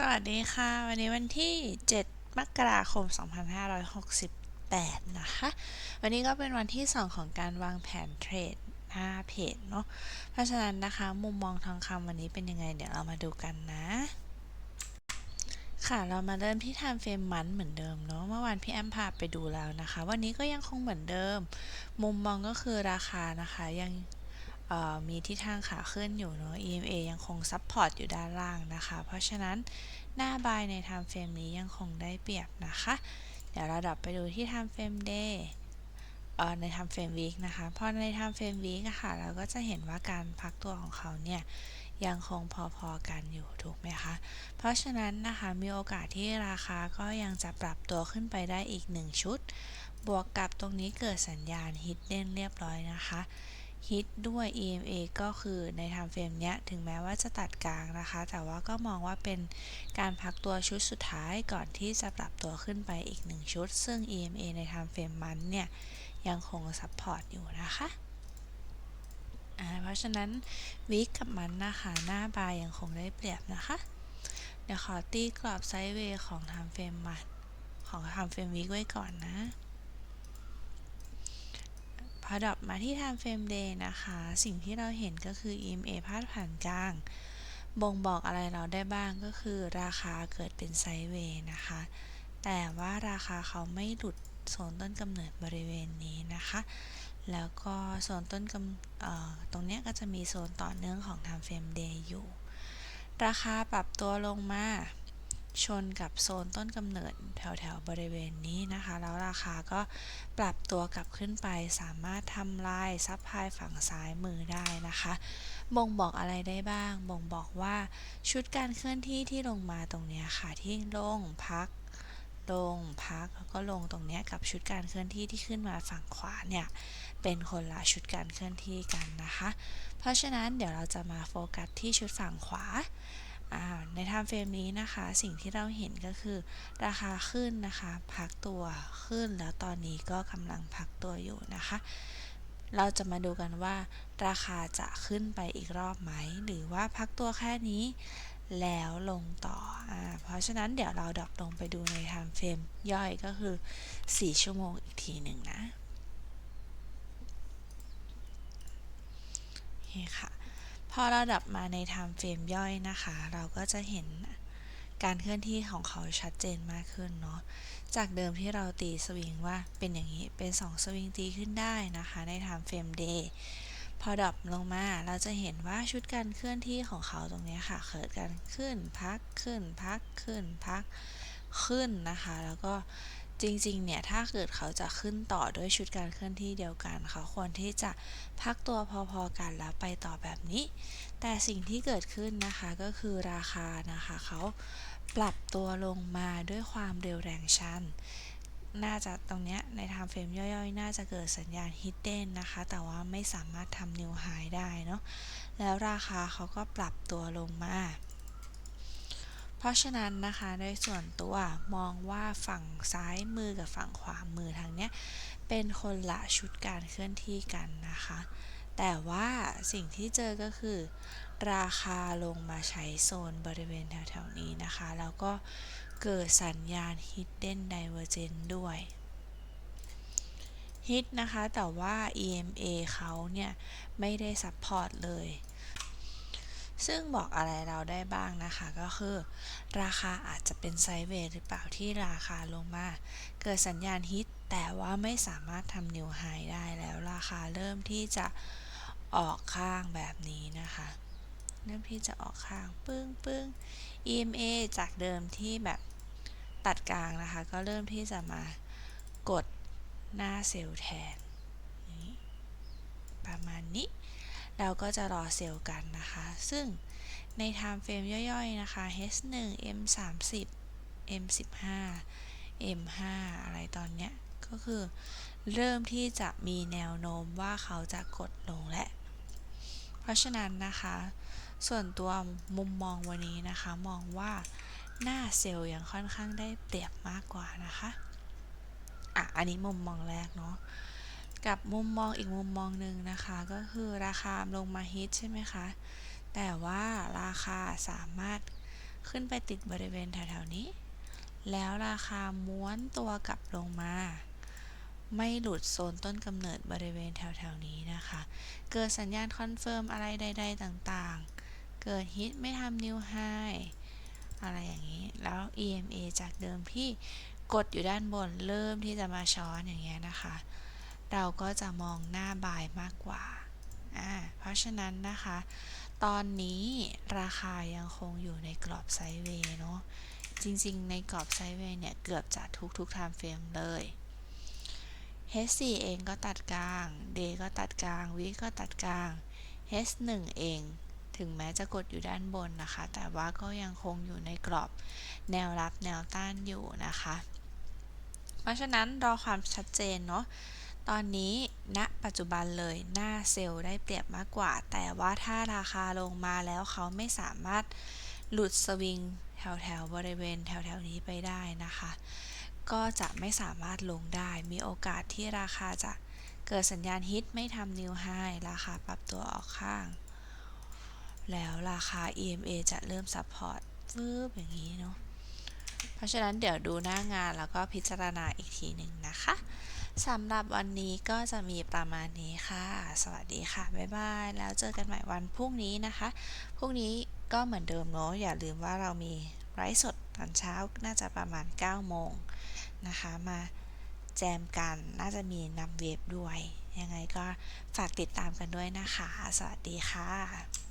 สวัสดีค่ะ วันนี้วันที่ 7 มกราคม 2568 นะคะ วันนี้ก็เป็นวันที่ 2 ของการวางแผนเทรดหน้าเพจเนาะเพราะฉะนั้นนะคะ มุมมองทองคำวันนี้เป็นยังไง เดี๋ยวเรามาดูกันนะ ค่ะเรามาเริ่มที่ time frame มันเหมือนเดิมเนาะเมื่อวานพี่แอมพาไปดูแล้วนะคะ วันนี้ก็ยังคงเหมือนเดิม มุมมองก็คือราคานะคะยัง มีทิศทางขาขึ้นอยู่เนาะ EMA ยังคงซับพอร์ตอยู่ด้านล่างนะคะ เพราะฉะนั้นหน้าบายใน time frame นี้ยังคงได้เปรียบนะคะ เดี๋ยวเราดับไปดูที่ time frame day ใน time frame week นะคะ พอใน time frame week อะค่ะ เราก็จะเห็นว่าการพักตัวของเขาเนี่ยยังคงพอๆกันอยู่ถูกไหมคะ เพราะฉะนั้นนะคะมีโอกาสที่ราคาก็ยังจะปรับตัวขึ้นไปได้อีก 1 ชุด บวกกับตรงนี้เกิดสัญญาณฮิตเด้นเรียบร้อยนะคะ ฮิตด้วย EMA ก็คือใน time frame เนี้ย ถึงแม้ว่าจะตัดกลางนะคะ แต่ว่าก็มองว่าเป็นการพักตัวชุดสุดท้ายก่อนที่จะปรับตัวขึ้นไปอีก 1 ชุด ซึ่ง EMA ใน time frame มันเนี่ย ยังคงซัพพอร์ตอยู่นะคะเพราะฉะนั้นวิกกับมันนะคะหน้าบายยังคงได้เปรียบนะคะ เดี๋ยวขอตีกรอบไซด์เวย์ของ time frame มันของ time frame วิกไว้ก่อนนะ พอดรอปมาที่ time frame day นะคะ สิ่งที่เราเห็นก็คือ EMA พาดผ่านกลาง บ่งบอกอะไรเราได้บ้างก็คือราคาเกิดเป็นไซด์เวย์นะคะ แต่ว่าราคาเขาไม่หลุดโซนต้นกำเนิดบริเวณนี้นะคะ แล้วก็โซนต้นกำตรงนี้ก็จะมีโซนต่อเนื่องของ time frame day อยู่ ราคาปรับตัวลงมา ชนกับโซนต้นกำเนิดแถวๆบริเวณนี้นะคะ แล้วราคาก็ปรับตัวกลับขึ้นไปสามารถทำลายซับไพลายฝั่งซ้ายมือได้นะคะบ่งบอกอะไรได้บ้าง บ่งบอกว่าชุดการเคลื่อนที่ที่ลงมาตรงนี้ค่ะที่ลงพักลงพักแล้วก็ลงตรงนี้กับชุดการเคลื่อนที่ที่ขึ้นมาฝั่งขวาเนี่ยเป็นคนละชุดการเคลื่อนที่กันนะคะ เพราะฉะนั้นเดี๋ยวเราจะมาโฟกัสที่ชุดฝั่งขวา ในไทม์เฟรมนี้นะคะสิ่งที่เราเห็นก็คือราคาขึ้นนะคะพักตัวขึ้นแล้วตอนนี้ก็กำลังพักตัวอยู่นะคะ เราจะมาดูกันว่าราคาจะขึ้นไปอีกรอบไหม หรือว่าพักตัวแค่นี้แล้วลงต่ออเพราะฉะนั้นเดี๋ยวเราดับลงไปดูในไทม์เฟรมย่อยก็คือ 4 ชั่วโมงอีกทีหนึ่งนะนี่ค่ะ อเราดับมาใน time frame ย่อยนะคะ เราก็จะเห็นการเคลื่อนที่ของเขาชัดเจนมากขึ้นเนาะ จากเดิมที่เราตีสวิงว่าเป็นอย่างนี้ เป็น 2 สวิงตีขึ้นได้นะคะ ใน time frame day พอดับลงมาเราจะเห็นว่าชุดการเคลื่อนที่ของเขาตรงนี้ค่ะเกิดการขึ้นพักขึ้นพักขึ้นพักขึ้นนะคะ แล้วก็ จริงๆ เนี่ย ถ้าเกิดเขาจะขึ้นต่อด้วยชุดการเคลื่อนที่เดียวกันเขาควรที่จะพักตัวพอๆกันแล้วไปต่อแบบนี้ แต่สิ่งที่เกิดขึ้นนะคะก็คือราคานะคะเขาปรับตัวลงมาด้วยความเร็วแรงชันน่าจะตรงเนี้ยใน time frame ย่อยๆ น่าจะเกิดสัญญาณ hidden นนะคะ แต่ว่าไม่สามารถทำ new high ได้เนาะแล้วราคาเขาก็ปรับตัวลงมา เพราะฉะนั้นนะคะโดยส่วนตัวมองว่าฝั่งซ้ายมือกับฝั่งขวามือทางเนี้ยเป็นคนละชุดการเคลื่อนที่กันนะคะ แต่ว่าสิ่งที่เจอก็คือ ราคาลงมาใช้โซนบริเวณแถวๆนี้นะคะ แล้วก็เกิดสัญญาณ hidden divergence ด้วย hit นะคะ แต่ว่า EMA เขาเนี่ย ไม่ได้ซัพพอร์ตเลย ซึ่งบอกอะไรเราได้บ้างนะคะก็คือ ราคาอาจจะเป็นไซด์เวย์หรือเปล่าที่ราคาลงมา เกิดสัญญาณฮิตแต่ว่าไม่สามารถทำนิวไฮได้แล้วราคาเริ่มที่จะออกข้างแบบนี้นะคะ เริ่มที่จะออกข้างปึ้งปึ้ง EMA จากเดิมที่แบบตัดกลางนะคะ ก็เริ่มที่จะมากดหน้าเซลล์แทนประมาณนี้ เราก็จะรอเซลล์กันนะคะ ซึ่งใน time frame ย่อยๆ นะคะ H1 M30 M15 M5 อะไรตอนเนี้ย ก็คือเริ่มที่จะมีแนวโน้มว่าเขาจะกดลงและ เพราะฉะนั้นนะคะ ส่วนตัวมุมมองวันนี้นะคะ มองว่าหน้าเซลล์ยังค่อนข้างได้เปรียบมากกว่านะคะ อะ อันนี้มุมมองแรกเนาะ กับมุมมองอีกมุมมองหนึ่งนะคะ ก็คือราคาลงมาฮิตใช่ไหมคะ แต่ว่าราคาสามารถขึ้นไปติดบริเวณแถวๆนี้ แล้วราคาม้วนตัวกลับลงมา ไม่หลุดโซนต้นกำเนิดบริเวณแถวๆนี้นะคะ เกิดสัญญาณคอนเฟิร์มอะไรใด ๆ ต่างๆ เกิดฮิตไม่ทำนิวไฮอะไรอย่างนี้ แล้ว EMA จากเดิมที่กดอยู่ด้านบนเริ่มที่จะมาช้อนอย่างเงี้ยนะคะ เราก็จะมองหน้าบายมากกว่า เพราะฉะนั้นนะคะ ตอนนี้ราคายังคงอยู่ในกรอบไซด์เวย์เนาะ จริงๆ ในกรอบไซด์เวย์เนี่ย เกือบจะทุกทุก time frame เลย H4 เองก็ตัดกลาง D ก็ตัดกลาง Week ก็ตัดกลาง H1 เองถึงแม้จะกดอยู่ด้านบนนะคะ แต่ว่าก็ยังคงอยู่ในกรอบแนวรับแนวต้านอยู่นะคะ เพราะฉะนั้นรอความชัดเจนเนาะ ตอนนี้ณนะปัจจุบันเลยหน้าเซลล์ได้เปรียบมากกว่า แต่ว่าถ้าราคาลงมาแล้วเขาไม่สามารถหลุดสวิงแถวแถวบริเวณแถวแถวนี้ไปได้นะคะ ก็จะไม่สามารถลงได้ มีโอกาสที่ราคาจะเกิดสัญญาณฮิตไม่ทำนิวไฮราคาปรับตัวออกข้าง แล้วราคา EMA จะเริ่มซัพพอร์ตฟืบอย่างนี้เนาะเพราะฉะนั้นเดี๋ยวดูหน้างานแล้วก็พิจารณาอีกทีหนึ่งนะคะ สำหรับวันนี้ก็จะมีประมาณนี้ค่ะ สวัสดีค่ะ บ๊ายบาย แล้วเจอกันใหม่วันพรุ่งนี้นะคะ พรุ่งนี้ก็เหมือนเดิมเนาะ อย่าลืมว่าเรามีไลฟ์สดตอนเช้า น่าจะประมาณ 9 โมงนะคะ มาแจมกัน น่าจะมีนำเวฟด้วย ยังไงก็ฝากติดตามกันด้วยนะคะ สวัสดีค่ะ